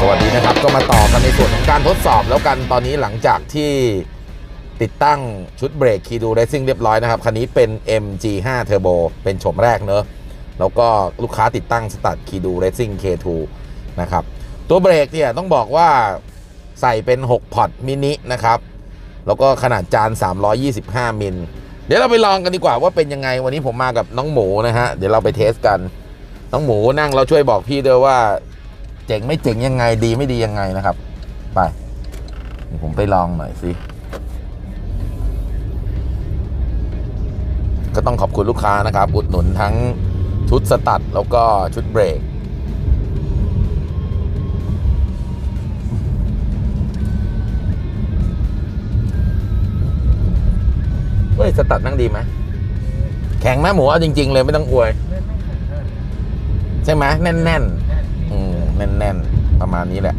สวัสดีนะครับ ก็มาต่อกันในส่วนของการทดสอบแล้วกันตอนนี้หลังจากที่ติดตั้งชุดเบรกคีดูเรซิ่งเรียบร้อยนะครับ คันนี้เป็น MG5 Turbo เป็นโฉมแรกเนอะแล้วก็ลูกค้าติดตั้งสตัดคีดูเรซิ่ง K2 นะครับ ตัวเบรกเนี่ยต้องบอกว่าใส่เป็น 6 พอร์ตมินินะครับ แล้วก็ขนาดจาน 325 มิล เดี๋ยวเราไปลองกันดีกว่าว่าเป็นยังไงวันนี้ผมมากับน้องหมูนะฮะ เดี๋ยวเราไปเทสกัน น้องหมูนั่งเราช่วยบอกพี่ด้วยว่า เจ๋งไม่เจ๋งยังไงดีไม่ดียังไงนะครับ ไปผมไปลองหน่อยสิก็ต้องขอบคุณลูกค้านะครับ อุดหนุนทั้งชุดสตัดแล้วก็ชุดเบรก เฮ้ย สตัดนั่งดีไหม แข็งไหมหมูเอาจริง ๆ เลยไม่ต้องอวย ใช่ไหมแน่น ๆ แน่น ๆ ประมาณนี้แหละ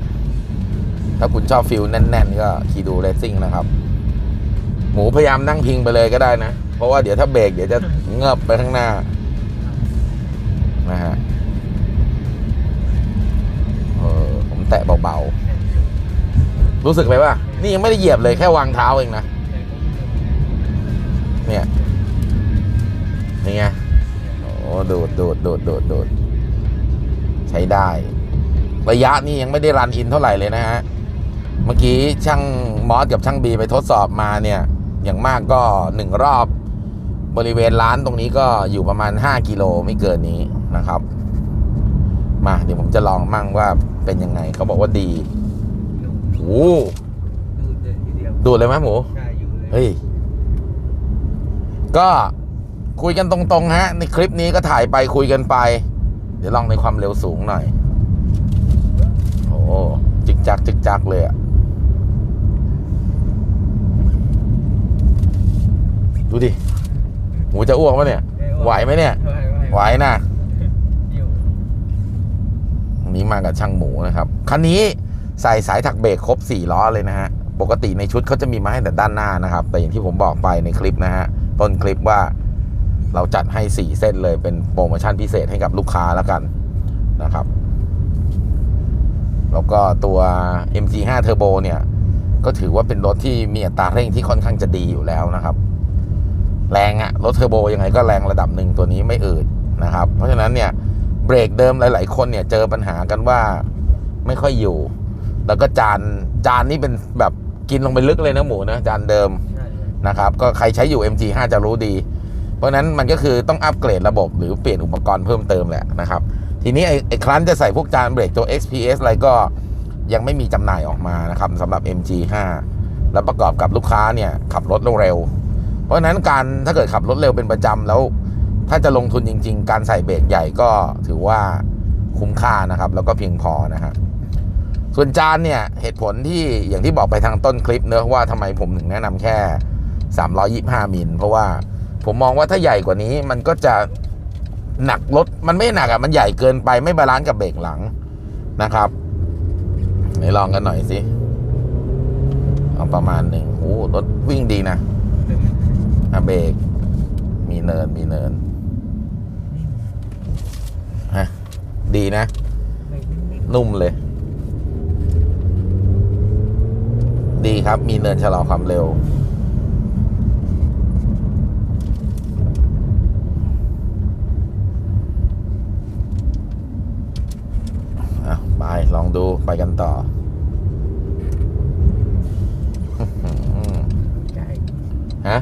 ถ้าคุณชอบฟิลแน่น ๆ ก็คีดูเรซิ่งนะครับ หมูพยายามนั่งพิงไปเลยก็ได้นะ เพราะว่าเดี๋ยวถ้าเบรกเดี๋ยวจะเงือบไปข้างหน้า นะฮะเออผมแตะเบาๆ รู้สึกไหมว่า นี่ยังไม่ได้เหยียบเลยแค่วางเท้าเองนะ เนี่ยนี่ไงโอ้ดูดดูดดูดดูดดูดใช้ได้ ระยะนี่ยังไม่ได้รันอินเท่าไหร่เลยนะฮะ เมื่อกี้ช่างมอสกับช่างบีไปทดสอบมาเนี่ย อย่างมากก็หนึ่งรอบบริเวณร้านตรงนี้ก็อยู่ประมาณ 5 กิโลไม่เกินนี้นะครับ มาเดี๋ยวผมจะลองมั่งว่าเป็นยังไงเขาบอกว่าดีโอ้ดูดเลยทีเดียวดูดเลยไหมหมูใช่อยู่เลยเฮ้ยก็คุยกันตรงๆฮะ ในคลิปนี้ก็ถ่ายไปคุยกันไป เดี๋ยวลองในความเร็วสูงหน่อยโอ้ จิกจักจิกจักเลยอะดูดิ หมูจะอ้วกปะเนี่ย ไหวไหมเนี่ย ไหวไหวไหวนะอยู่วันนี้มากับช่างหมูนะครับ คันนี้ใส่สายถักเบรกครบ 4 ล้อเลยนะฮะ ปกติในชุดเขาจะมีมาให้แต่ด้านหน้านะครับ แต่อย่างที่ผมบอกไปในคลิปนะฮะ ต้นคลิปว่าเราจัดให้ 4 เส้นเลยเป็นโปรโมชั่นพิเศษให้กับลูกค้าแล้วกันนะครับ แล้วก็ตัว MG5 Turbo เนี่ย ก็ถือว่าเป็นรถที่มีอัตราเร่งที่ค่อนข้างจะดีอยู่แล้วนะครับ แรงอะรถเทอร์โบยังไงก็แรงระดับหนึ่งตัวนี้ไม่อืดนะครับ เพราะฉะนั้นเนี่ยเบรกเดิมหลาย ๆ คนเนี่ยเจอปัญหากันว่าไม่ค่อยอยู่ แล้วก็จานจานนี่เป็นแบบกินลงไปลึกเลยนะหมูนะจานเดิมนะครับ ก็ใครใช้อยู่ MG5 จะรู้ดี เพราะฉะนั้นมันก็คือต้องอัปเกรดระบบหรือเปลี่ยนอุปกรณ์เพิ่มเติมแหละนะครับ ทีนี้ไอ้ไอ้ครั้นจะใส่พวกจานเบรกตัว XPS อะไรก็ยังไม่มีจำหน่ายออกมานะครับสำหรับ MG5 แล้วประกอบกับลูกค้าเนี่ยขับรถเร็ว เพราะฉะนั้นการถ้าเกิดขับรถเร็วเป็นประจำแล้ว ถ้าจะลงทุนจริง ๆ การใส่เบรกใหญ่ก็ถือว่าคุ้มค่านะครับ แล้วก็เพียงพอนะฮะส่วนจานเนี่ยเหตุผลที่อย่างที่บอกไปทางต้นคลิปเนอะว่าทำไมผมถึงแนะนำแค่ 325 มิลเพราะว่าผมมองว่าถ้าใหญ่กว่านี้มันก็จะ หนักรถมันไม่หนักอะ่ะมันใหญ่เกินไปไม่บาลานซ์กับเบรกหลังนะครับไหนลองกันหน่อยสิเอาประมาณหนึ่งโอ้รถวิ่งดีนะอะเบรกมีเนินมีเนินฮะดีนะ นุ่มเลย ดีครับมีเนินชะลอความเร็ว อะไป ลองดูไปกันต่อใจฮะ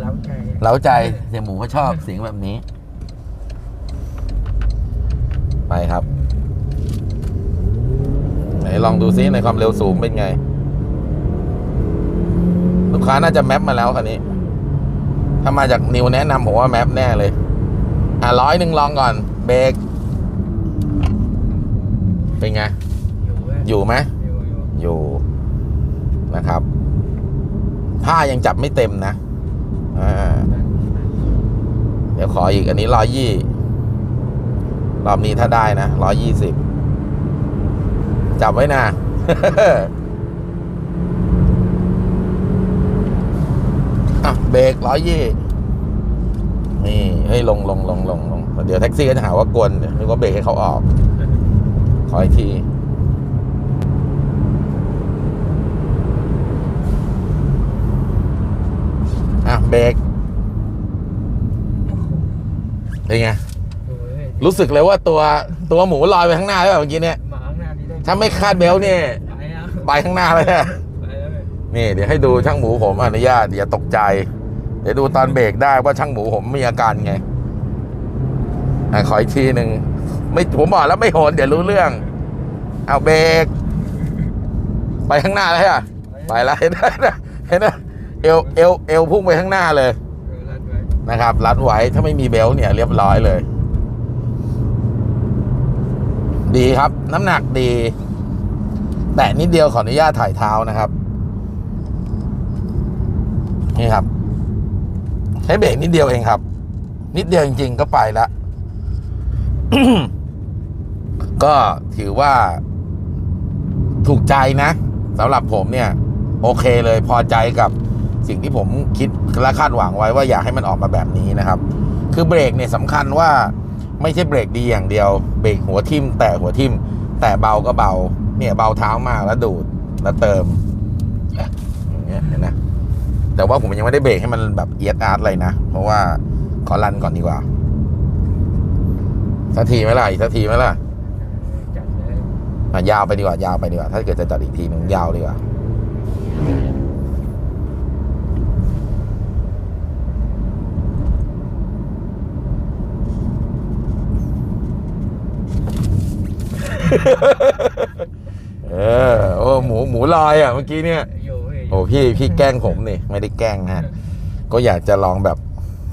เล้าใจเล้าใจเสียหมูเขาชอบเสียงแบบนี้ ไปครับ ไหนลองดูซิในความเร็วสูงเป็นไง ลูกค้าน่าจะแมปมาแล้วคันนี้ ถ้ามาจากนิวแนะนำผมว่าแมปแน่เลย อะร้อยหนึ่งลองก่อน เบรก เป็นไง อยู่เว้ยอยู่ไหมอยู่อยู่อยู่นะครับผ้ายังจับไม่เต็มนะอ่าเดี๋ยวขออีกอันนี้ร้อยยี่รอบนี้ถ้าได้นะร้อยยี่สิบจับไว้นะอะเบรกร้อยยี่นี่เฮ้ยลงลงลงลงลงเดี๋ยวแท็กซี่ก็จะหาว่ากวนเดี๋ยวนึกว่าเบรกให้เขาออก ขออีกทีอะเบรกเป็นไง รู้สึกเลยว่าตัวตัวหมูลอยไปข้างหน้าแล้วเมื่อกี้เนี่ยถ้าไม่คาดเบลต์เนี่ย ไปข้างหน้าเลยอะนี่ เดี๋ยวให้ดูช่างหมูผมอนุญาตอย่าตกใจ เดี๋ยวดูตอนเบรกได้ว่าช่างหมูผมมีอาการไงอะขออีกทีหนึ่ง ไม่ผมบอกแล้วไม่โหนเดี๋ยวรู้เรื่อง เอาเบรกไปข้างหน้าเลยอะไปแล้วเห็นไหมเห็นไหมเอวเอวเอวพุ่งไปข้างหน้าเลยนะครับ รัดไว้ถ้าไม่มีเบลต์เนี่ยเรียบร้อยเลย ดีครับ น้ำหนักดี แต่นิดเดียวขออนุญาตถ่ายเท้านะครับ นี่ครับ ใช้เบรกนิดเดียวเองครับ นิดเดียวจริง ๆ ก็ไปละ ก็ถือว่าถูกใจนะสำหรับผมเนี่ย โอเคเลยพอใจกับสิ่งที่ผมคิดและคาดหวังไว้ว่าอยากให้มันออกมาแบบนี้นะครับ คือเบรกเนี่ยสำคัญว่าไม่ใช่เบรกดีอย่างเดียว เบรกหัวทิ่มแต่หัวทิ่มแต่เบาก็เบา เนี่ยเบาเท้ามากแล้วดูดแล้วเติมอย่างเงี้ยเห็นนะแต่ว่าผมยังไม่ได้เบรกให้มันแบบเอียดอาร์ตเลยนะ เพราะว่าขอรันก่อนดีกว่าสักทีไหมล่ะอีกสักทีไหมล่ะ ยาวไปดีกว่ายาวไปดีกว่า ถ้าเกิดจะจัดอีกทีหนึ่งยาวดีกว่าเออโอ้หมูหมูลอยอะเมื่อกี้เนี่ยอยู่เว้ยโอ้พี่พี่แกล้งผมนี่ไม่ได้แกล้งฮะก็อยากจะลองแบบ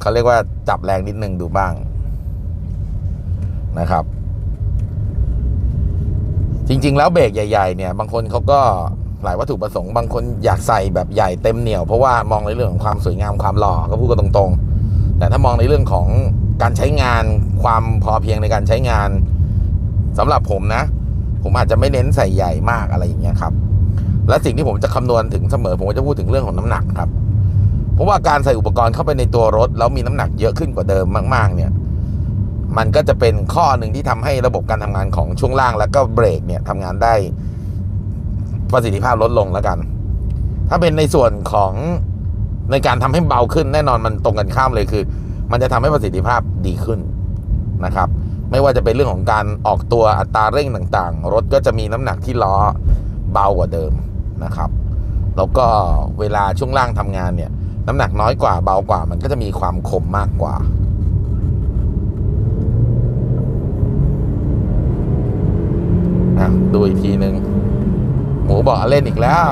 เขาเรียกว่าจับแรงนิดนึงดูบ้างนะครับ จริง ๆ แล้วเบรกใหญ่ ๆ เนี่ย บางคนเขาก็หลายวัตถุประสงค์บางคนอยากใส่แบบใหญ่เต็มเหนียว เพราะว่ามองในเรื่องของความสวยงามความหล่อก็พูดกันตรงๆ แต่ถ้ามองในเรื่องของการใช้งานความพอเพียงในการใช้งานสำหรับผมนะ ผมอาจจะไม่เน้นใส่ใหญ่มากอะไรอย่างเงี้ยครับ และสิ่งที่ผมจะคำนวณถึงเสมอ ผมก็จะพูดถึงเรื่องของน้ำหนักครับ เพราะว่าการใส่อุปกรณ์เข้าไปในตัวรถแล้วมีน้ำหนักเยอะขึ้นกว่าเดิมมาก ๆ เนี่ย มันก็จะเป็นข้อหนึ่งที่ทำให้ระบบการทำงานของช่วงล่างแล้วก็เบรกเนี่ยทำงานได้ประสิทธิภาพลดลงแล้วกัน ถ้าเป็นในส่วนของในการทำให้เบาขึ้นแน่นอนมันตรงกันข้ามเลยคือ มันจะทำให้ประสิทธิภาพดีขึ้นนะครับ ไม่ว่าจะเป็นเรื่องของการออกตัวอัตราเร่งต่างๆ รถก็จะมีน้ำหนักที่ล้อเบากว่าเดิมนะครับแล้วก็เวลาช่วงล่างทำงานเนี่ย น้ำหนักน้อยกว่าเบากว่า มันก็จะมีความคมมากกว่า อะ ดูอีกทีหนึ่งหมูบอกเล่นอีกแล้ว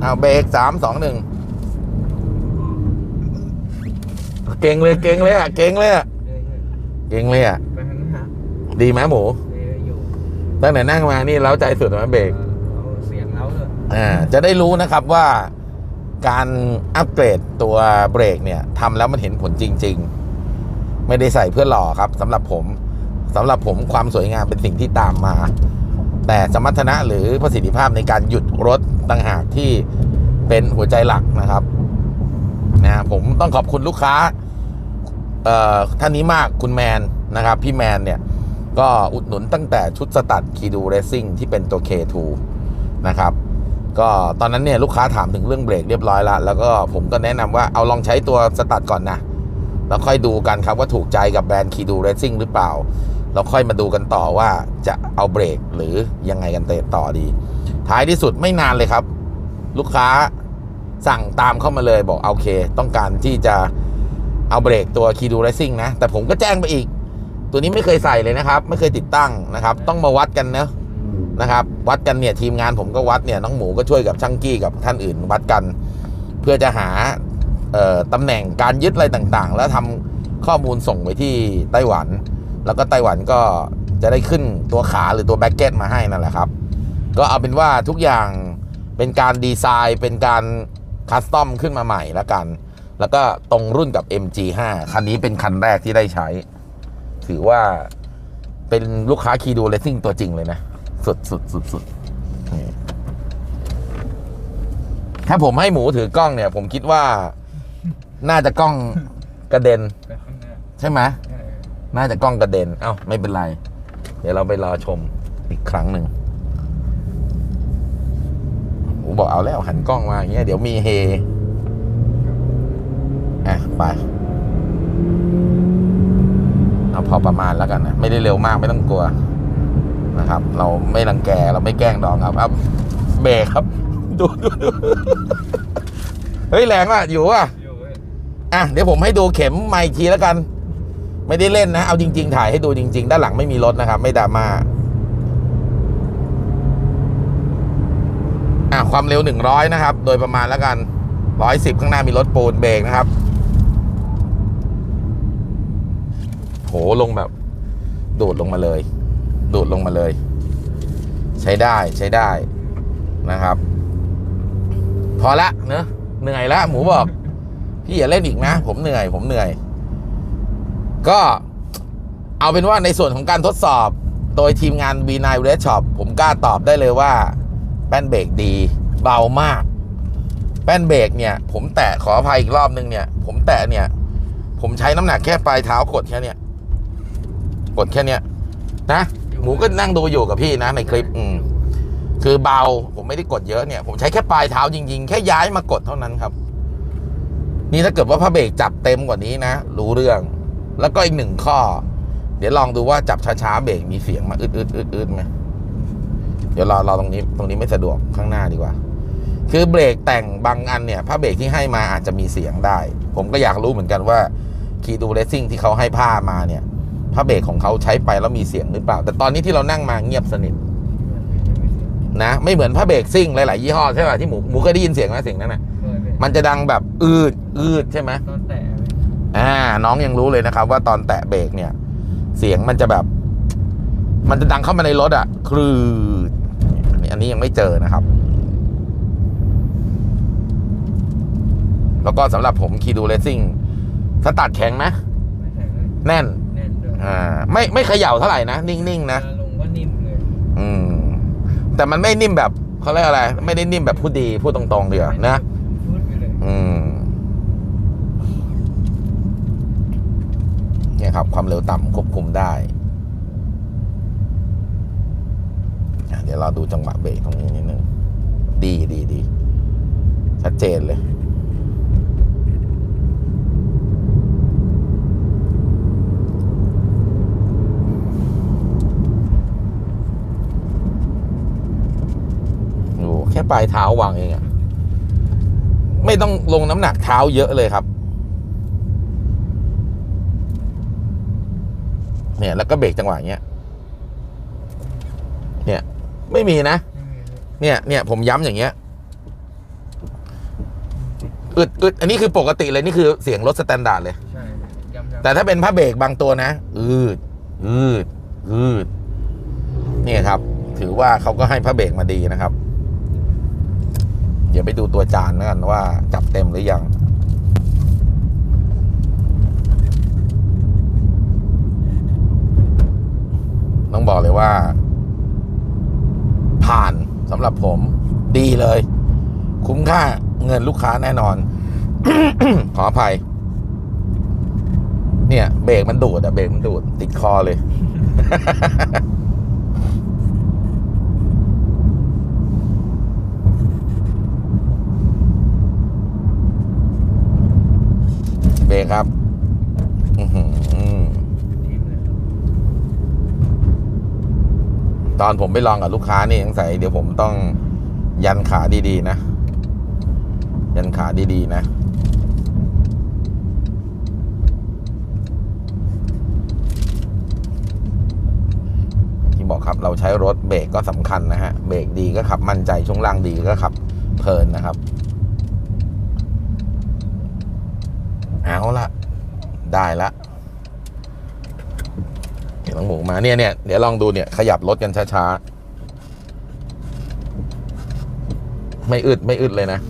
เอาเบรกสามสองหนึ่งเก่งเลยเก่งเลยอะเก่งเลยอะเรื่อยเก่งเลยอะๆไปข้างหน้าดีไหมหมูเรื่อยๆอยู่ตั้งแต่นั่งมานี่เล้าใจสุดไหมเบรกเอาเสียงเล้าเลยอ่าจะได้รู้นะครับว่าการอัปเกรดตัวเบรกเนี่ยทำแล้วมันเห็นผลจริง ๆ ไม่ได้ใส่เพื่อหล่อครับสำหรับผมสำหรับผมความสวยงามเป็นสิ่งที่ตามมา แต่สมรรถนะหรือประสิทธิภาพในการหยุดรถต่างหากที่เป็นหัวใจหลักนะครับนะผมต้องขอบคุณลูกค้าท่านนี้มากคุณแมนนะครับ พี่แมนเนี่ย ก็อุดหนุนตั้งแต่ชุดสตัดคีดูเรซิ่งที่เป็นตัว K2 นะครับ ก็ตอนนั้นเนี่ยลูกค้าถามถึงเรื่องเบรกเรียบร้อยล้วแล้วก็ผมก็แนะนำว่าเอาลองใช้ตัวสตัดก่อนนะแล้วค่อยดูกันครับว่าถูกใจกับแบรนด์คีดูเรซิ่งหรือเปล่า แล้วค่อยมาดูกันต่อว่าจะเอาเบรกหรือยังไงกันเตะต่อดี ท้ายที่สุดไม่นานเลยครับ ลูกค้าสั่งตามเข้ามาเลยบอกโอเค ต้องการที่จะเอาเบรกตัวคีดูเรซิ่งนะ แต่ผมก็แจ้งไปอีก ตัวนี้ไม่เคยใส่เลยนะครับ ไม่เคยติดตั้งนะครับ ต้องมาวัดกันเนะนะครับ วัดกันเนี่ยทีมงานผมก็วัดเนี่ยน้องหมูก็ช่วยกับช่างกี้กับท่านอื่นวัดกัน เพื่อจะหาตำแหน่งการยึดอะไรต่างๆ แล้วทำข้อมูลส่งไปที่ไต้หวัน แล้วก็ไต้หวันก็จะได้ขึ้นตัวขาหรือตัวแบ็กเก็ตมาให้นั่นแหละครับ ก็เอาเป็นว่าทุกอย่างเป็นการดีไซน์เป็นการคัสตอมขึ้นมาใหม่แล้วกัน แล้วก็ตรงรุ่นกับ MG5 คันนี้เป็นคันแรกที่ได้ใช้ ถือว่าเป็นลูกค้าคีดูเลสซิ่งตัวจริงเลยนะ สุดสุดสุดสุดถ้าผมให้หมูถือกล้องเนี่ย ผมคิดว่าน่าจะกล้องกระเด็น ใช่ไหม น่าจะกล้องกระเด็น เอ้า ไม่เป็นไร เดี๋ยวเราไปรอชมอีกครั้งหนึ่งผมบอกเอาแล้วหันกล้องมาอย่างเงี้ย เดี๋ยวมีเฮอะไป เอาพอประมาณแล้วกันนะ ไม่ได้เร็วมากไม่ต้องกลัวนะครับ เราไม่รังแกเราไม่แกล้งดองครับครับเบรกครับ ดูดูดูเฮ้ย แรงว่ะ อยู่ว่ะอะ เดี๋ยวผมให้ดูเข็มใหม่ทีแล้วกัน ไม่ได้เล่นนะ เอาจริง ๆ ถ่ายให้ดูจริง ๆ ด้านหลังไม่มีรถนะครับ ไม่ดราม่าอะความเร็วหนึ่งร้อยนะครับ โดยประมาณแล้วกันร้อยสิบข้างหน้ามีรถปูนเบรกนะครับ โหลงแบบดูดลงมาเลยดูดลงมาเลย ใช้ได้ใช้ได้นะครับ พอละเนอะเหนื่อยละหมูบอก พี่อย่าเล่นอีกนะ ผมเหนื่อย ผมเหนื่อย ก็เอาเป็นว่าในส่วนของการทดสอบโดยทีมงาน V9 Red Shop ผมกล้าตอบได้เลยว่า แป้นเบรกดี เบามาก แป้นเบรกเนี่ย ผมแตะขออภัยอีกรอบนึงเนี่ย ผมแตะเนี่ย ผมใช้น้ำหนักแค่ปลายเท้ากดแค่เนี้ยกดแค่เนี้ยนะหมูก็นั่งดูอยู่กับพี่นะในคลิป อืมคือเบาผมไม่ได้กดเยอะเนี่ย ผมใช้แค่ปลายเท้าจริงๆ แค่ย้ายมากดเท่านั้นครับ นี่ถ้าเกิดว่าพระเบรกจับเต็มกว่านี้นะรู้เรื่อง แล้วก็อีกหนึ่งข้อ เดี๋ยวลองดูว่าจับช้าๆเบรกมีเสียงมาอึดอึดอึดอึดไหมเดี๋ยวรอรอตรงนี้ตรงนี้ไม่สะดวกข้างหน้าดีกว่า คือเบรกแต่งบางอันเนี่ยผ้าเบรกที่ให้มาอาจจะมีเสียงได้ ผมก็อยากรู้เหมือนกันว่าคีดูเรซิ่งที่เขาให้ผ้ามาเนี่ยผ้าเบรกของเขาใช้ไปแล้วมีเสียงหรือเปล่า แต่ตอนนี้ที่เรานั่งมาเงียบสนิทนะไม่เหมือนผ้าเบรกซิ่งหลาย ๆ ยี่ห้อใช่ป่ะที่หมูหมูเคยได้ยินเสียงไหมเสียงนั้นนะมันจะดังแบบอืดอืดใช่ไหมตอนแตะ อ่าน้องยังรู้เลยนะครับ ว่าตอนแตะเบรกเนี่ย เสียงมันจะแบบ มันจะดังเข้ามาในรถอะ่ะคลืดอันนี้อันนี้ยังไม่เจอนะครับ แล้วก็สำหรับผมคีดูเลสซิ่งสตาร์ทแข็งนะไม่แข็งเลยแน่นแน่นด้วยอ่าไม่ไม่เขย่าเท่าไหร่นะ นิ่งๆนะเวลาลงก็นิ่มเลยอืมแต่มันไม่นิ่มแบบเขาเรียกอะไร ไม่ได้นิ่มแบบพูดดีพูดตรงๆเดียวนะ พูดไปเลย อืม เนี่ยค รับความเร็วต่ำควบคุมได้ เดี๋ยวเราดูจังหวะเบรกตรงนี้นิดนึง ดีดีดี ชัดเจนเลยโอ้แค่ปลายเท้าวางเองอะไม่ต้องลงน้ำหนักเท้าเยอะเลยครับ เนี่ย แล้วก็เบรกจังหวะเนี้ย เนี่ย ไม่มีนะไม่มีเลยเนี่ยเนี่ยผมย้ำอย่างเงี้ยอึดอึดอันนี้คือปกติเลยนี่คือเสียงรถสแตนดาร์ดเลยใช่ย้ำๆแต่ถ้าเป็นผ้าเบรกบางตัวนะ อืด อืด อืด เนี่ยครับ ถือว่าเขาก็ให้ผ้าเบรกมาดีนะครับ เดี๋ยวไปดูตัวจานแล้วกันว่า จับเต็มหรือยัง ต้อง บอกเลยว่า ผ่านสำหรับผมดีเลย คุ้มค่าเงินลูกค้าแน่นอน ขออภัย เนี่ย เบรกมันดูดอะเบรกมันดูด ติดคอเลย เบรกครับ อื้อหือ ทิ่มเลย ตอนผมไปลองกับลูกค้านี่ยังใส่เดี๋ยวผมต้องยันขาดีๆนะ ยันขาดีๆนะ ที่บอกครับเราใช้รถเบรกก็สำคัญนะฮะ เบรกดีก็ขับมั่นใจช่วงล่างดีก็ขับเพลินนะครับ เอาละได้ละ เดี๋ยวต้องหมูมาเนี่ยเนี่ยเดี๋ยวลองดูเนี่ยขยับรถกันช้าๆ ไม่อึดไม่อึดเลยนะ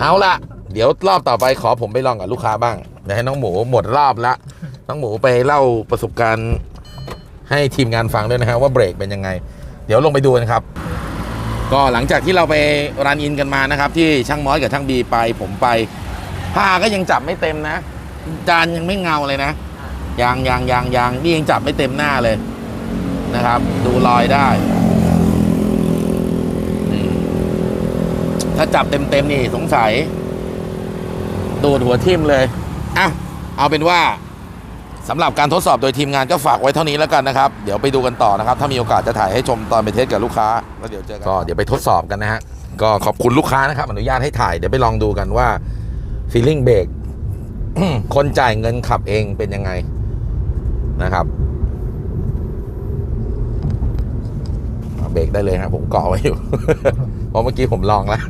เอาละเดี๋ยวรอบต่อไปขอผมไปลองกับลูกค้าบ้างเดี๋ยวให้น้องหมูหมดรอบละน้องหมูไปเล่าประสบการณ์ให้ทีมงานฟังด้วยนะฮะว่าเบรกเป็นยังไง เดี๋ยวลงไปดูกันครับ ก็หลังจากที่เราไปรันอินกันมานะครับ ที่ช่างมอสกับช่างบีไปผมไปผ้าก็ยังจับไม่เต็มนะจานยังไม่เงาเลยนะ ยางยางยางยางนี่ยังจับไม่เต็มหน้าเลยนะครับ ดูรอยได้ถ้าจับเต็มเต็มๆนี่สงสัย ดูดหัวทิ่มเลยอะเอาเป็นว่าสำหรับการทดสอบโดยทีมงานก็ฝากไว้เท่านี้แล้วกันนะครับ เดี๋ยวไปดูกันต่อนะครับ ถ้ามีโอกาสจะถ่ายให้ชมตอนไปเทสกับลูกค้าแล้วเดี๋ยวเจอกันก็เดี๋ยวไปทดสอบกันนะฮะก็ขอบคุณลูกค้านะครับ อนุญาตให้ถ่ายเดี๋ยวไปลองดูกันว่าฟีลลิ่งเบรกคนจ่ายเงินขับเองเป็นยังไง นะครับเบรกได้เลยครับผมเกาะไว้อยู่เพราะเมื่อกี้ผมลองแล้ว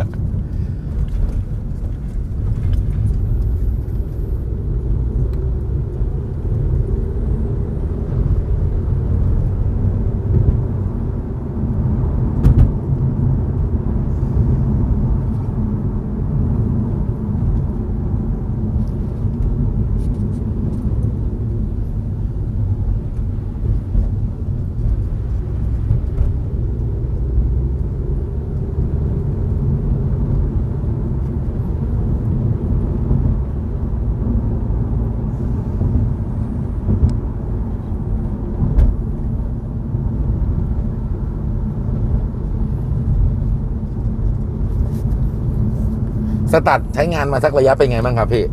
สตัดใช้งานมาสักระยะเป็นไงบ้างครับพี่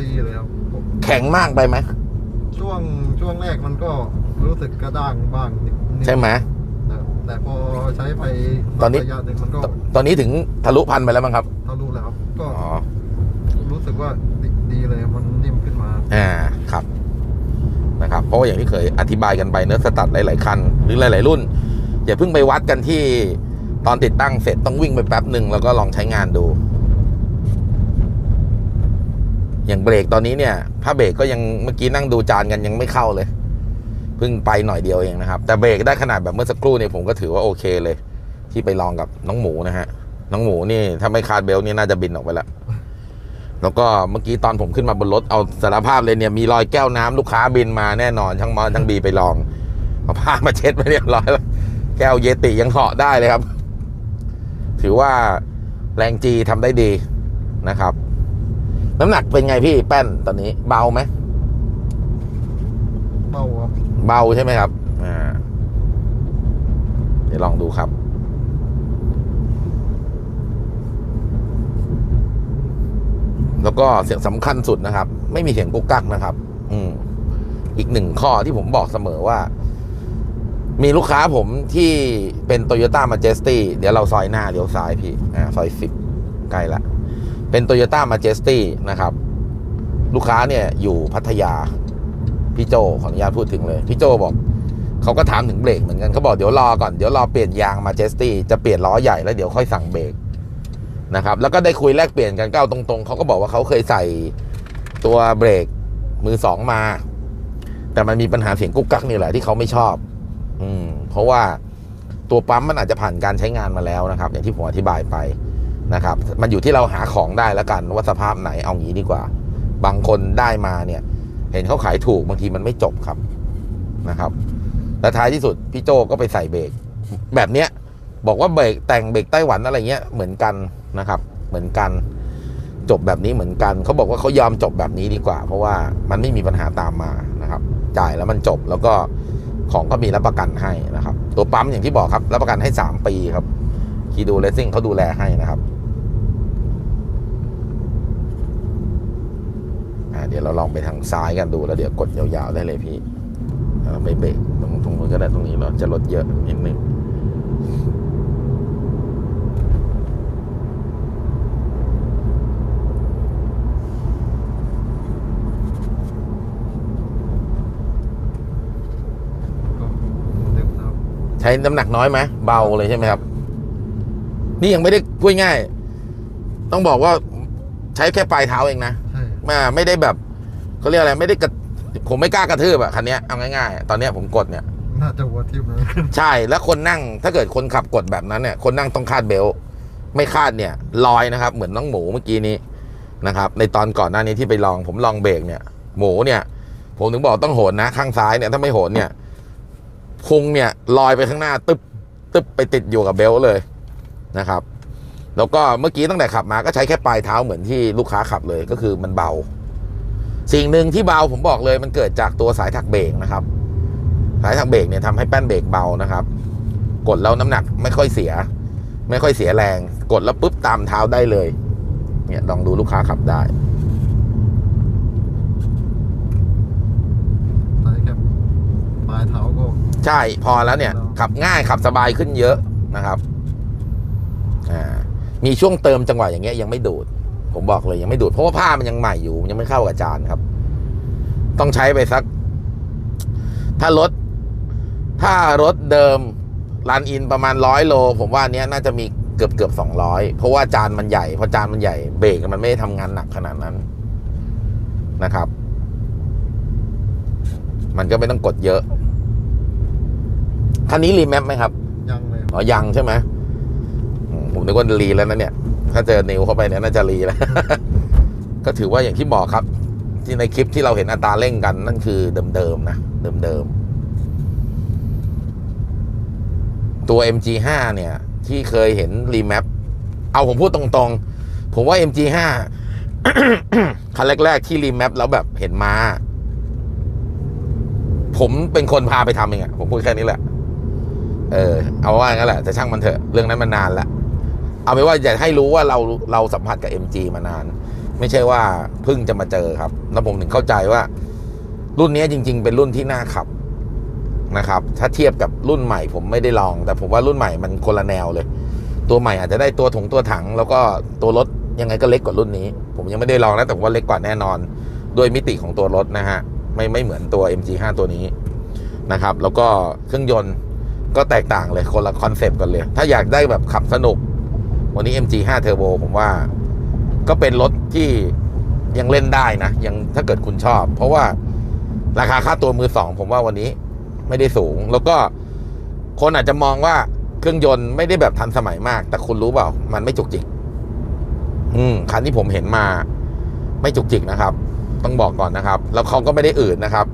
ดีเลยครับผมแข็งมากไปไหมช่วงช่วงแรกมันก็รู้สึกกระด้างบ้างนิดๆใช่ไหมแต่แต่พอใช้ไปตอนนี้ระยะหนึ่งมันก็ตตอนนี้ถึงทะลุพันไปแล้วมั้งครับทะลุแล้วครับก็อ๋อรู้สึกว่าดีดีเลยมันนิ่มขึ้นมา อ่าครับนะครับเพราะว่าอย่างที่เคยอธิบายกันไปเนื้อะสตัดหลาย ๆ คัน หรือหลาย ๆ รุ่น อย่าเพิ่งไปวัดกันที่ตอนติดตั้งเสร็จต้องวิ่งไปแป๊บหนึ่งแล้วก็ลองใช้งานดู อย่างเบรกตอนนี้เนี่ยถ้าเบรกก็ยังเมื่อกี้นั่งดูจานกันยังไม่เข้าเลยเพิ่งไปหน่อยเดียวเองนะครับ แต่เบรกได้ขนาดแบบเมื่อสักครู่เนี่ยผมก็ถือว่าโอเคเลย ที่ไปลองกับน้องหมูนะฮะน้องหมูนี่ถ้าไม่คาดเบลต์นี่น่าจะบินออกไปแล้วแล้วก็เมื่อกี้ตอนผมขึ้นมาบนรถเอาสารภาพเลยเนี่ยมีรอยแก้วน้ำลูกค้าบินมาแน่นอนทั้งมอทั้งบีไปลองเอาผ้ามาเช็ดไปเรียบร้อยแล้วแก้วเยติยังเหาะได้เลยครับ ถือว่าแรงจีทำได้ดีนะครับ น้ำหนักเป็นไงพี่แป้นตอนนี้ เบาไหมเบาครับเบาใช่ไหมครับอ่าเดี๋ยวลองดูครับ แล้วก็เสียงสำคัญสุดนะครับ ไม่มีเสียงกุ๊กกักนะครับ อืมอีกหนึ่งข้อที่ผมบอกเสมอว่า มีลูกค้าผมที่เป็น Toyota Majesty เดี๋ยวเราซอยหน้าเลี้ยวซ้ายพี่ อ่า ซอยสิบใกล้ละ เป็น Toyota Majesty นะครับ ลูกค้าเนี่ยอยู่พัทยา พี่โจขออนุญาตพูดถึงเลย พี่โจบอกเขาก็ถามถึงเบรกเหมือนกันเขาบอกเดี๋ยวรอก่อนเดี๋ยวรอเปลี่ยนยางมาเจสตี้จะเปลี่ยนล้อใหญ่แล้วเดี๋ยวค่อยสั่งเบรกนะครับ แล้วก็ได้คุยแลกเปลี่ยนกันก้าวตรงๆเขาก็บอกว่าเขาเคยใส่ตัวเบรกมือสองมา แต่มันมีปัญหาเสียงกุ๊กกักนี่แหละที่เขาไม่ชอบ อืม เพราะว่าตัวปั๊มมันอาจจะผ่านการใช้งานมาแล้วนะครับ อย่างที่ผมอธิบายไป นะครับ มันอยู่ที่เราหาของได้แล้วกันว่าสภาพไหนเอางี้ดีกว่า บางคนได้มาเนี่ย เห็นเขาขายถูกบางทีมันไม่จบครับนะครับ และท้ายที่สุดพี่โจก็ไปใส่เบรกแบบเนี้ยบอกว่าเบรกแต่งเบรกไต้หวันอะไรเงี้ยเหมือนกันนะครับ เหมือนกันจบแบบนี้เหมือนกันเขาบอกว่าเขายอมจบแบบนี้ดีกว่า เพราะว่ามันไม่มีปัญหาตามมานะครับ จ่ายแล้วมันจบแล้วก็ของก็มีรับประกันให้นะครับ ตัวปั๊มอย่างที่บอกครับ รับประกันให้สามปีครับคีดูเลสซิ่งเขาดูแลให้นะครับ อ่า เดี๋ยวเราลองไปทางซ้ายกันดูแล้วเดี๋ยวกดยาวๆได้เลยพี่เราไม่เบรกตรงตรงนู้นก็ได้ตรงนี้เราจะลดเยอะนิดนึงก็นึกนะครับใช้น้ำหนักน้อยไหมเบาเลยใช่ไหมครับ นี่ยังไม่ได้พูดง่าย ต้องบอกว่าใช้แค่ปลายเท้าเองนะ มาไม่ได้แบบเขาเรียกอะไรไม่ได้กระผมไม่กล้ากระทืบอะคันเนี้ยเอาง่ายๆ ตอนเนี้ยผมกดเนี่ย น่าจะหัวทิ่มเลยใช่แล้วคนนั่งถ้าเกิดคนขับกดแบบนั้นเนี่ย คนนั่งต้องคาดเบลต์ไม่คาดเนี่ยลอยนะครับ เหมือนน้องหมูเมื่อกี้นี้นะครับ ในตอนก่อนหน้านี้ที่ไปลอง ผมลองเบรกเนี่ย หมูเนี่ย ผมถึงบอกต้องโหนนะ ข้างซ้ายเนี่ยถ้าไม่โหนเนี่ยพุงเนี่ยลอยไปข้างหน้าตึ๊บตึ๊บไปติดอยู่กับเบลต์เลยนะครับ แล้วก็เมื่อกี้ตั้งแต่ขับมาก็ใช้แค่ปลายเท้าเหมือนที่ลูกค้าขับเลยก็คือมันเบา สิ่งหนึ่งที่เบาผมบอกเลยมันเกิดจากตัวสายถักเบรกนะครับ สายถักเบรกเนี่ยทำให้แป้นเบรกเบานะครับ กดแล้วน้ำหนักไม่ค่อยเสีย ไม่ค่อยเสียแรง กดแล้วปุ๊บตามเท้าได้เลย เนี่ยลองดูลูกค้าขับได้ปลายเท้าก็ใช่พอแล้วเนี่ย ขับง่ายขับสบายขึ้นเยอะนะครับ อ่า มีช่วงเติมจังหวะอย่างเงี้ยยังไม่ดูด ผมบอกเลยยังไม่ดูด เพราะว่าผ้ามันยังใหม่อยู่ยังไม่เข้ากับจานครับ ต้องใช้ไปสัก ถ้ารถ ถ้ารถเดิมรันอินประมาณร้อยโล ผมว่าอันเนี้ยน่าจะมีเกือบเกือบสองร้อยเพราะว่าจานมันใหญ่พอจานมันใหญ่เบรกมันไม่ได้ทำงานหนักขนาดนั้นนะครับ มันก็ไม่ต้องกดเยอะคันนี้รีแมปไหมครับ ยังเลยอ๋อยังใช่ไหมอืม ผมนึกว่ารีแล้วนะเนี่ย ถ้าเจอนิวเข้าไปเนี่ยน่าจะรีแล้ว ก็ถือว่าอย่างที่บอกครับ ที่ในคลิปที่เราเห็นอัตราเร่งกันนั่นคือเดิมๆนะเดิมๆตัว MG5 เนี่ย ที่เคยเห็นรีแมปเอาผมพูดตรงๆ ผมว่า MG5 คันแรก ๆ ที่รีแมปแล้วแบบเห็นมา ผมเป็นคนพาไปทำเองอะผมพูดแค่นี้แหละ เออ เอาว่างั้นแหละ แต่ช่างมันเถอะ เรื่องนั้นมันนานและ เอาไปนว่าอยากให้รู้ว่าเราเราสัมผัสกับ MG มานาน ไม่ใช่ว่าเพิ่งจะมาเจอครับแล้วผมถึงเข้าใจว่า รุ่นนี้จริง ๆ เป็นรุ่นที่น่าขับนะครับ ถ้าเทียบกับรุ่นใหม่ผมไม่ได้ลอง แต่ผมว่ารุ่นใหม่มันคนละแนวเลย ตัวใหม่อาจจะได้ตัวถงตัวถัง แล้วก็ตัวรถยังไงก็เล็กกว่ารุ่นนี้ ผมยังไม่ได้ลองนะแต่ผมว่าเล็กกว่าแน่นอนด้วยมิติของตัวรถนะฮะไม่ไม่เหมือนตัว MG5 ตัวนี้นะครับ แล้วก็เครื่องยนต์ก็แตกต่างเลยคนละคอนเซปต์กันเลย ถ้าอยากได้แบบขับสนุก วันนี้ MG5 Turbo ผมว่า ก็เป็นรถที่ยังเล่นได้นะ ยังถ้าเกิดคุณชอบ เพราะว่าราคาค่าตัวมือสองผมว่าวันนี้ไม่ได้สูง แล้วก็คนอาจจะมองว่าเครื่องยนต์ไม่ได้แบบทันสมัยมาก แต่คุณรู้เปล่า มันไม่จุกจิก อืมคันที่ผมเห็นมา ไม่จุกจิกนะครับ ต้องบอกก่อนนะครับ แล้วเขาก็ไม่ได้อื่นนะครับ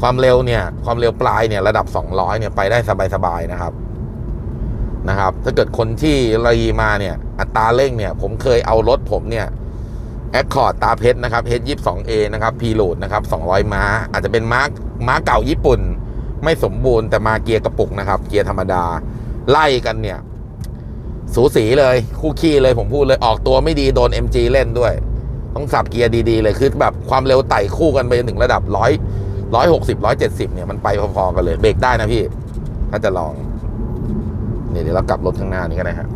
ความเร็วเนี่ย ความเร็วปลายเนี่ย ระดับ 200 เนี่ยไปได้สบายๆนะครับ นะครับ ถ้าเกิดคนที่รีมาเนี่ยอัตราเร่งเนี่ย ผมเคยเอารถผมเนี่ยแอคคอร์ดตาเพชรนะครับ H22A นะครับพีโ a ดนะครับ 200 ม้า อาจจะเป็นม้าม้าเก่าญี่ปุ่น ไม่สมบูรณ์แต่มาเกียร์กระปุกนะครับ เกียร์ธรรมดา ไล่กันเนี่ย สูสีเลยคู่ขี้เลยผมพูดเลยออกตัวไม่ดีโดน MG เล่นด้วย ต้องสับเกียร์ดีๆ เลยคือแบบความเร็วไต่คู่กันไปจนถึงระดับร้อยร้อยหกสิบร้อยเจ็ดสิบเนี่ยมันไปพอๆกันเลยเบรกได้นะพี่ ถ้าจะลอง เนี่ยเดี๋ยวเรากลับรถข้างหน้านี้ก็ได้ฮะ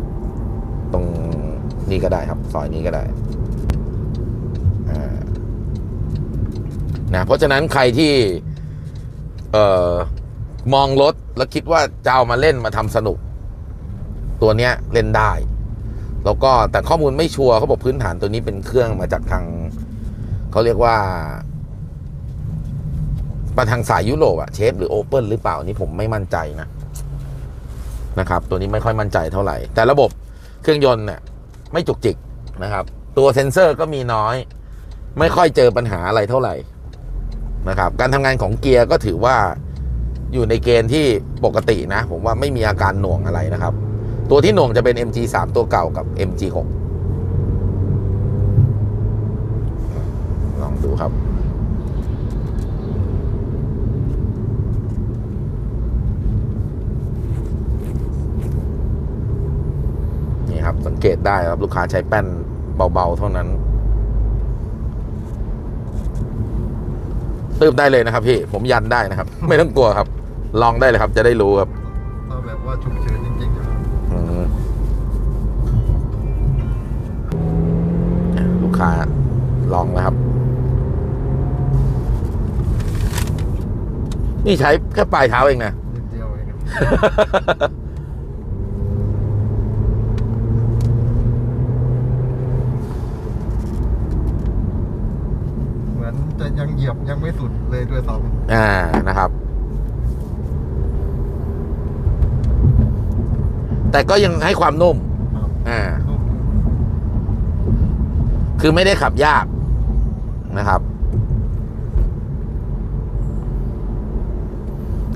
ตรงนี้ก็ได้ครับ ซอยนี้ก็ได้นะเพราะฉะนั้นใครที่เอ่อมองรถแล้วคิดว่าจะเอามาเล่นมาทำสนุก ตัวเนี้ยเล่นได้ แล้วก็แต่ข้อมูลไม่ชัวร์เขาบอกพื้นฐานตัวนี้เป็นเครื่องมาจากทางเขาเรียกว่ามาทางสายยุโรปอะเชฟหรือโอเปิลหรือเปล่านี่ผมไม่มั่นใจนะ นะครับตัวนี้ไม่ค่อยมั่นใจเท่าไหร่ แต่ระบบเครื่องยนต์เนี่ยไม่จุกจิกนะครับ ตัวเซ็นเซอร์ก็มีน้อย ไม่ค่อยเจอปัญหาอะไรเท่าไหร่นะครับการทำงานของเกียร์ก็ถือว่าอยู่ในเกณฑ์ที่ปกตินะ ผมว่าไม่มีอาการหน่วงอะไรนะครับ ตัวที่หน่วงจะเป็น MG3 ตัวเก่ากับ MG6 ลองดูครับ นี่ครับ สังเกตได้ครับลูกค้าใช้แป้นเบา ๆ เท่านั้นตืบได้เลยนะครับพี่ผมยันได้นะครับ ไม่ต้องกลัวครับ ลองได้เลยครับ จะได้รู้ครับถ้าแบบว่าฉุกเฉินจริงๆนะครับอืมลูกค้าลองนะครับ นี่ใช้แค่ปลายเท้าเองนะนิดเดียวเองครับเหมือนจะ ยังเหยียบยังไม่สุดเลยด้วยซ้อ่านะครับ แต่ก็ยังให้ความนุ่มำครับอ่าคือไม่ได้ขับยากนะครับ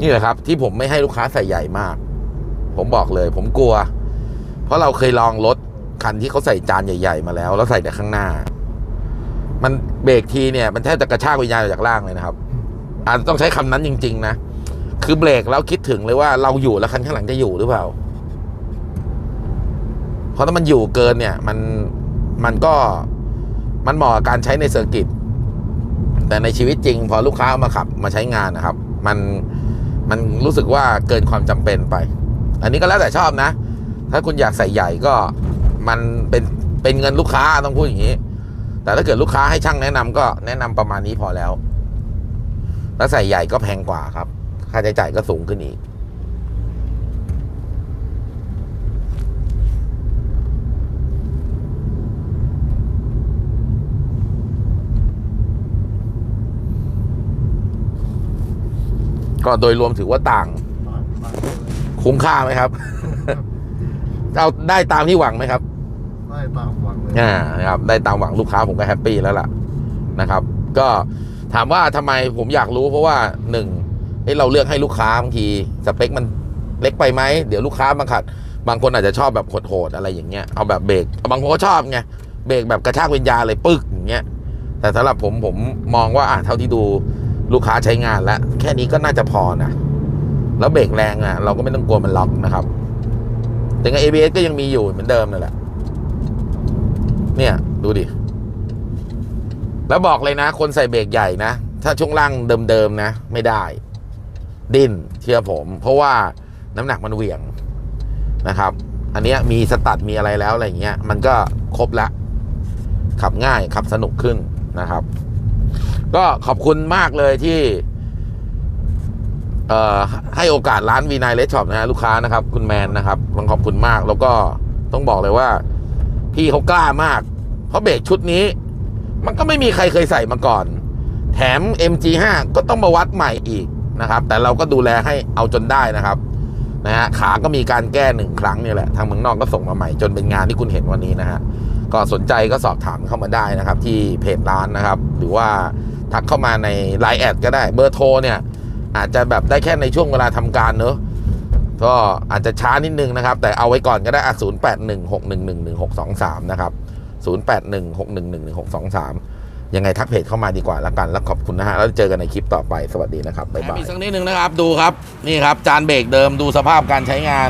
นี่แหละครับ ที่ผมไม่ให้ลูกค้าใส่ใหญ่มาก ผมบอกเลย ผมกลัว เพราะเราเคยลองรถคันที่เขาใส่จานใหญ่ ๆ มาแล้ว แล้วใส่แต่ข้างหน้า มันเบรกทีเนี่ยมันแทบจะกระชากวิญญาณออกจากล่างเลยนะครับอาจจะต้องใช้คำนั้นจริง ๆ นะ คือเบรกแล้วคิดถึงเลยว่าเราอยู่แล้วคันข้างหลังจะอยู่หรือเปล่า เพราะถ้ามันอยู่เกินเนี่ย มันมันก็มันเหมาะกับการใช้ในเซอร์กิต แต่ในชีวิตจริง พอลูกค้าเอามาขับมาใช้งานนะครับ มันมันรู้สึกว่าเกินความจำเป็นไป อันนี้ก็แล้วแต่ชอบนะ ถ้าคุณอยากใส่ใหญ่ก็มันเป็นเป็นเงินลูกค้าต้องพูดอย่างนี้ แต่ถ้าเกิดลูกค้าให้ช่างแนะนำก็แนะนำประมาณนี้พอแล้วแล้วใส่ใหญ่ก็แพงกว่าครับ ค่าใช้จ่ายก็สูงขึ้นอีก ก็โดยรวมถือว่าต่าง คุ้มค่าไหมครับ เอาได้ตามที่หวังไหมครับ ได้ตามหวังเลยอ่า นะครับได้ตามหวังลูกค้าผมก็แฮปปี้แล้วล่ะนะครับ ก็ถามว่าทำไมผมอยากรู้เพราะว่าหนึ่งเราเลือกให้ลูกค้าบางทีสเปคมันเล็กไปไหมเดี๋ยวลูกค้าบางขัดบางคนอาจจะชอบแบบโหดๆอะไรอย่างเงี้ยเอาแบบเบรกบางคนก็ชอบไงเบรกแบบกระชากวิญญาณเลยปึ๊กอย่างเงี้ยแต่สำหรับผมผมมองว่าอะเท่าที่ดูลูกค้าใช้งานแล้ว แค่นี้ก็น่าจะพอนะแล้วเบรกแรงอะเราก็ไม่ต้องกลัวมันล็อกนะครับถึง ABS ก็ยังมีอยู่เหมือนเดิมนั่นแหละ เนี่ย ดูดิ แล้วบอกเลยนะ คนใส่เบรกใหญ่นะ ถ้าช่วงล่างเดิมๆนะ ไม่ได้ ดิ้นเชื่อผม เพราะว่าน้ำหนักมันเหวี่ยงนะครับ อันเนี้ยมีสตัดมีอะไรแล้วอะไรเงี้ย มันก็ครบละขับง่ายขับสนุกขึ้นนะครับ ก็ขอบคุณมากเลยที่เอ่อให้โอกาสร้านวีนายเลสช็อปนะฮะลูกค้านะครับ คุณแมนนะครับต้องขอบคุณมากแล้วก็ต้องบอกเลยว่า พี่เขากล้ามาก เพราะเบรกชุดนี้ มันก็ไม่มีใครเคยใส่มาก่อน แถม MG5 ก็ต้องมาวัดใหม่อีกนะครับ แต่เราก็ดูแลให้เอาจนได้นะครับนะฮะขาก็มีการแก้หนึ่งครั้งนี่แหละ ทางเมืองนอกก็ส่งมาใหม่จนเป็นงานที่คุณเห็นวันนี้นะฮะก็สนใจก็สอบถามเข้ามาได้นะครับ ที่เพจร้านนะครับ หรือว่าทักเข้ามาใน Line แอดก็ได้เบอร์โทรเนี่ยอาจจะแบบได้แค่ในช่วงเวลาทำการเนอะ ก็อาจจะช้านิดนึงนะครับ แต่เอาไว้ก่อนก็ได้อะ0 8 1 6 1 1 1 6 2 3นะครับ0 8 1 6 1 1 1 6 2 3ยังไงทักเพจเข้ามาดีกว่าละกัน แล้วขอบคุณนะฮะ แล้วเจอกันในคลิปต่อไปสวัสดีนะครับ บ๊ายบายอีกสักนิดนึงนะครับ ดูครับ นี่ครับ จานเบรกเดิมดูสภาพการใช้งาน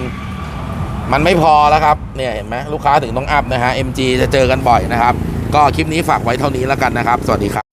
มันไม่พอแล้วครับ เนี่ยเห็นไหมลูกค้าถึงต้องอัพนะฮะ MG จะเจอกันบ่อยนะครับ ก็คลิปนี้ฝากไว้เท่านี้แล้วกันนะครับ สวัสดีครับ